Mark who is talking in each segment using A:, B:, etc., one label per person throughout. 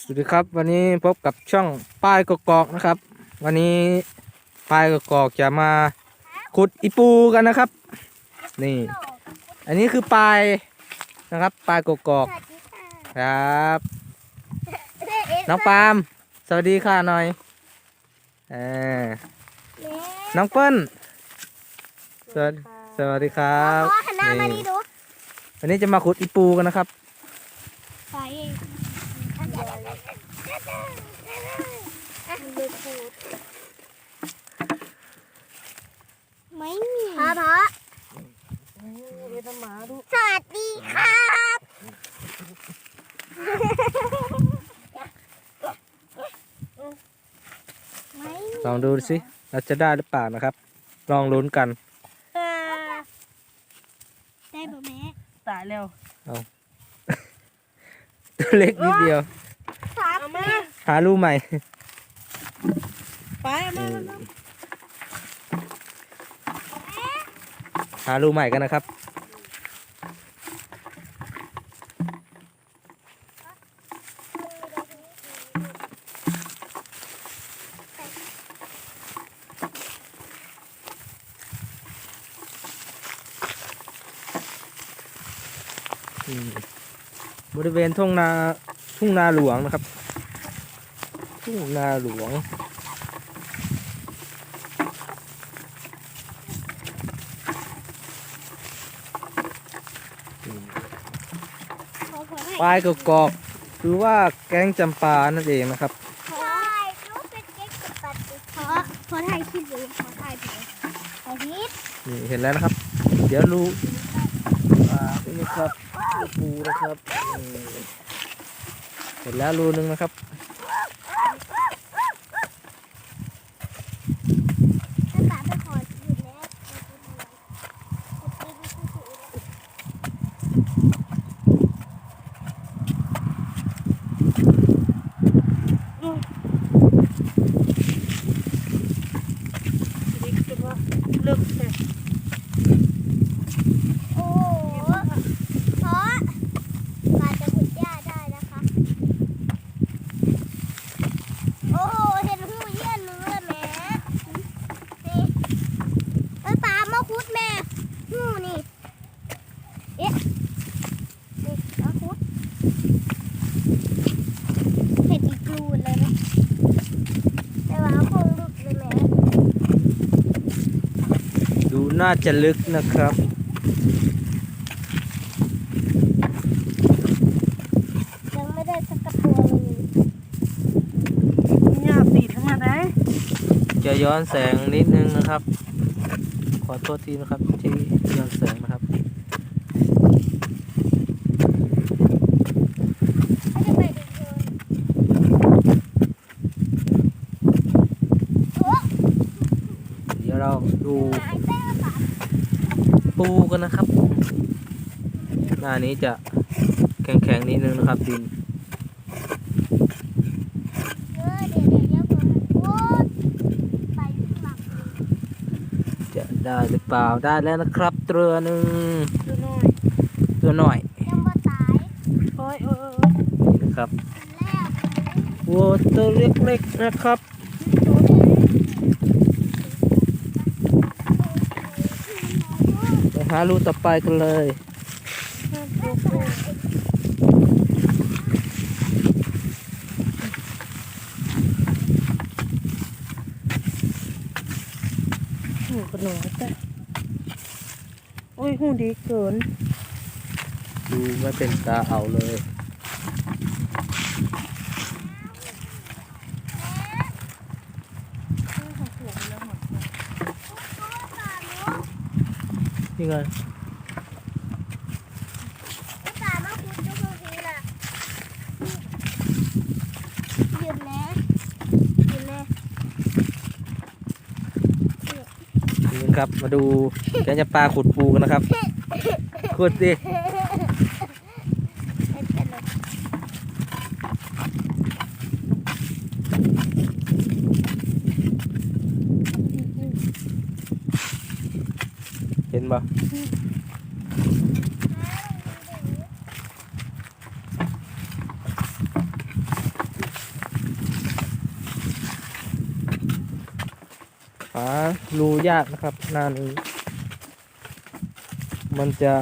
A: สวัสดีครับ วันนี้พบกับช่องป้ายกกอกนะครับ วันนี้ป้ายกกอกจะมาขุดอีปูกันนะครับ นี่ อันนี้คือปลายนะครับปลายกกอก
B: สวัสดีค่ะ
A: ครับ
B: เอ๊ะเอ๊ะ
A: น้องปาล์มสวัสดีค่ะหน่อยเออ
B: เอ๊ะ
A: น้องเปิ้ลสวัสดีสวัสดีครับ
B: พ่อหันหน้ามานี่ดู
A: วันนี้จะมาขุดอีปูกันนะครับ
B: ไปไม่ มีพ่อพ่อสวัสดีครับไม่มี
A: ลองดูสิเราจะได้หรือเปล่านะครับ ลองลุ้นกัน
B: ได้ป่ะแม่
C: ตายแล้ว
A: ตัวเล็กนิดเดียว
B: ครับ
C: เอามา
A: หารูใหม่
C: ไปเอามาเอามา
A: หารูใหม่กันนะครับ บริเวณทุ่งนาทุ่งนาหลวงนะครับ ทุ่งนาหลวง
B: ขอขอให้
A: ปลายกกอกหรือว่าแก๊งจำปานั่นเองนะครับ
B: ขอรู้เป็นเก๊กกับปัดขอขอถ่ายคลิปเลยขอถ่ายเพลงขอฮิต
A: นี่เห็นแล้วนะครับ เดี๋ยวรู้อ่านี่นะครับลูกปูนะครับอืมเห็นแล้วรูนึงนะครับ
B: ถ้าป๋าไปขอหยุดแล้ว
C: นี่คือว่าเลิกแต่
B: โอ้โหเพราะปลาจะขุดหญ้าได้นะคะ โอ้โห เห็นหูเยี่ยนนึงเลยแม่นี่เอ้ยปลามาคุดแม่หูนี่ เอ๊ะนี่มาคุดเห็นอีกรูนเลยนะแต่ว่าคงลุกเลยแม่
A: ดู น่าจะลึกนะครับ
B: ยังไม่ได้สักกระตัวเลย
C: หญ้าตีทั้งมาได้
A: จะย้อนแสงนิดนึงนะครับ ขอโทษทีนะครับที่ย้อนแสงนะครับ
B: ไม่ได้ไปดูโยนโอ้
A: เดี๋ยวเราดู
B: หายแป้งปะ
A: ปูกันนะครับ ห น้านี้จะแข็งๆนิดนึงนะครับดินจะได้หรือเปล่าได้แล้วนะครับตัวหนึ่ง
C: ดูหน่อย
A: ตัวหน่อย
C: โอ้ยโอ้ย
A: นี่นะครับ
B: วั
A: วตัวเล็กๆนะครับไปหารูต่อไปกันเลย
C: หูกระหนกแต่โอ้ยหูดีเกิน
A: ดูไม่เป็นตาเอาเลยนี่ไง
B: ตามาคุดทุกทีน่ะหยุดนะหยุดนะ
A: นี่ ครับ มาดูแกจะปลาขุดปูกันนะครับ ขุดดิ
B: เป็นไร
A: เห็นปะารูยากนะครับหน้านี้ มันจะ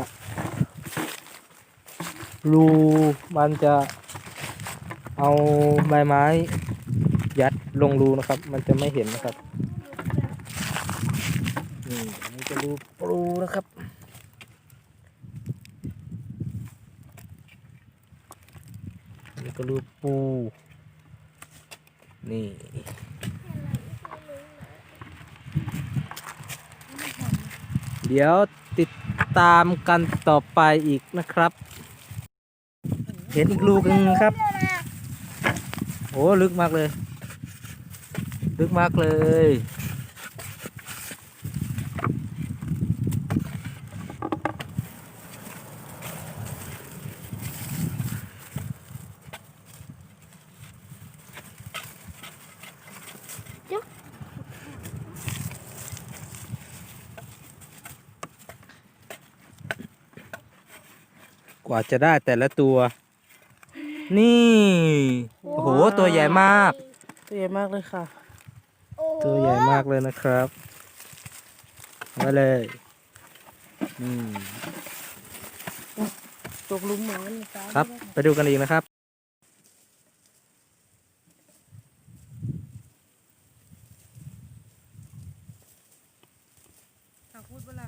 A: รูมันจะเอาใบไม้ยัดลงรูนะครับ มันจะไม่เห็นนะครับนี่อันนี่จะรูปรูนะครับนี่ก็รูปูนี่ เดี๋ยวติดตามกันต่อไปอีกนะครับ เห็นอีกลูกหนึงครับ โอ้ลึกมากเลย ลึกมากเลย กว่าจะได้แต่ละตัว นี่ โอ้โห ตัวใหญ่มาก
C: ตัวใหญ่มากเลยค่ะ
B: โอ้โตั
A: วใหญ่มากเลยนะครับเอาไว้เลยอืม
C: ตกหลุมหมอนตาม
A: ครับ ไปดูกันอีกนะครับ
C: ทางพูดเวลา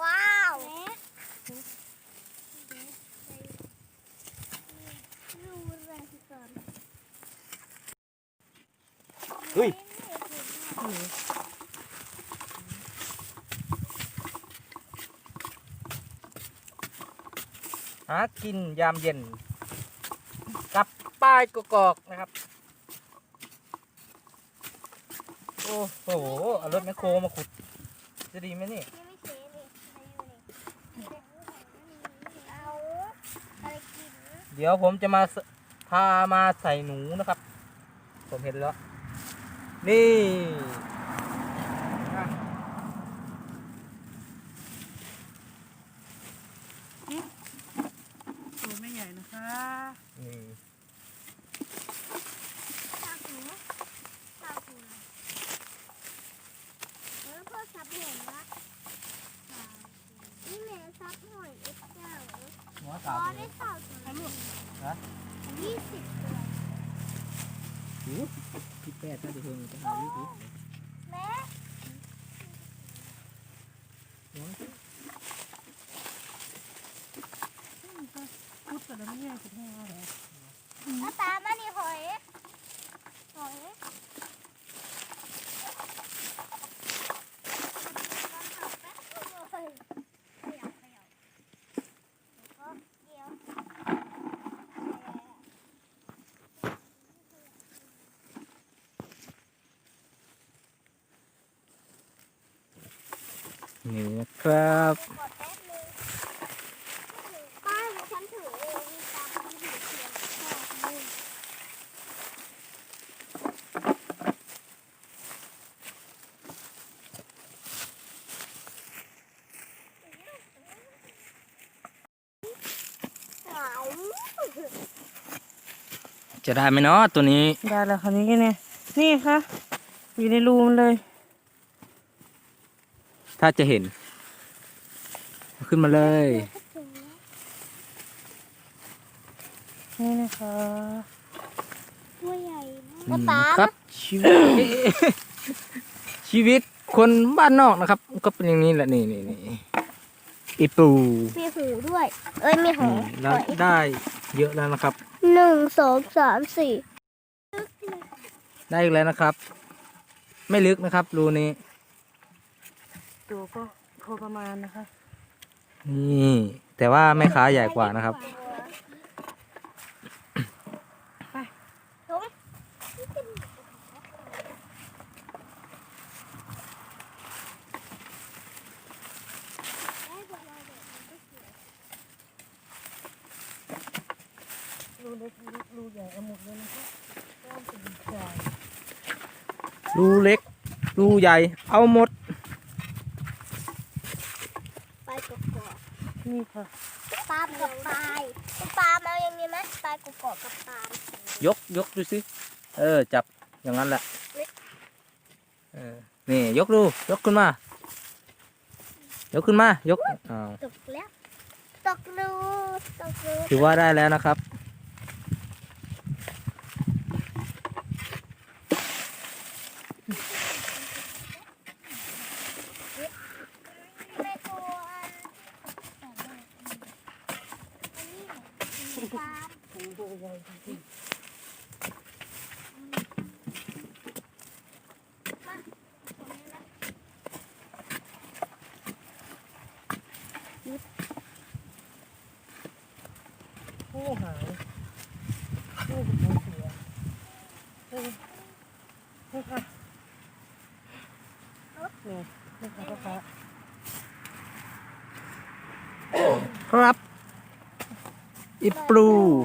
B: ว้าวดูอะไรก่อน
A: เฮ้ยหากินยามเย็น กับป้ายกกอกนะครับ โอ้โหเอารถแมคโครมาขุด จะดีไหมนี่
B: เดี๋
A: ยวผมจะมาพามาใส่หนูนะครับ ผมเห็นแล้ว นี่อะ
C: ตัวไม่ใหญ่นะคะ
A: นี่
B: ข้าวหูข้าวหูเออพ่อซับหน่อยนะนี่แม่ซับหน่อยเอ็กเจ้า
A: หัว
B: พ
A: สา
B: อ
A: ว
B: ได้สาวตัวลูก
A: ฮะ
B: ยี่สิบตัว
A: พี่แป้ถ้าจะเพิ่งจะหาวิธี
B: แม่
C: พูดแต่ละไม่ใหญ่สุดแห้งเลย
B: เอาตามมานี่หอยหอยเดี๋ยว
A: นี่นะครับ
B: กดแป๊บนึงป้าหนูฉันถือเองมีตามมันถือเทียน แค่นี้เอา
A: จะได้ไหมเนาะตัวนี้
C: ได้แล้วค่ะนี่เนี่ย นี่ค่ะ อยู่ในรูมันเลย
A: ถ้าจะเห็นเอาขึ้นมาเลย
C: นี่นะคะ
B: ตัวใหญ่
A: นี่
B: มาก
A: ครับ ชีวิต ชีวิตคนบ้านนอกนะครับ ก็เป็นอย่างนี้แหละนี่นี่นี่อีปู
B: มีหูด้วย เอ้ยมีหู
A: นี่แล้วได้เยอะแล้วนะครับ
B: หนึ่งสองสามสี่
A: ได้อีกแล้วนะครับ ไม่ลึกนะครับรูนี้
C: ตัวก็พอประมาณนะคะ
A: นี่ แต่ว่าแม่ค้าใหญ่กว่านะครับ
C: รูเล็กรูเล็กรูใหญ่เอาหมดเลยนะคะก้อนเป็นใหญ่
A: รูเล็กรูใหญ่เอาหมด
B: ไปกด
C: นี่ค่ะ
B: ๆปลาล์มกับปลายคุณปลาล์มเอาอย่างนี้ไหมปลายกูเกาะกับปลาล์ม
A: ยกยกดูสิ เออ จับอย่างนั้นแหละเออนี่ ยกดู ยกขึ้นมา ยกขึ้นมา ยกอ้าว
B: ตกแล้ว ตกรูตกรู
A: ถือว่าได้แล้วนะครับ
B: ไม่กลัวอันนี้
C: ผู้หายโอ้เสียเออนี่ค่ะนี่นี่ค่ะพ่อค้า
A: ครับ อิปลู
B: ป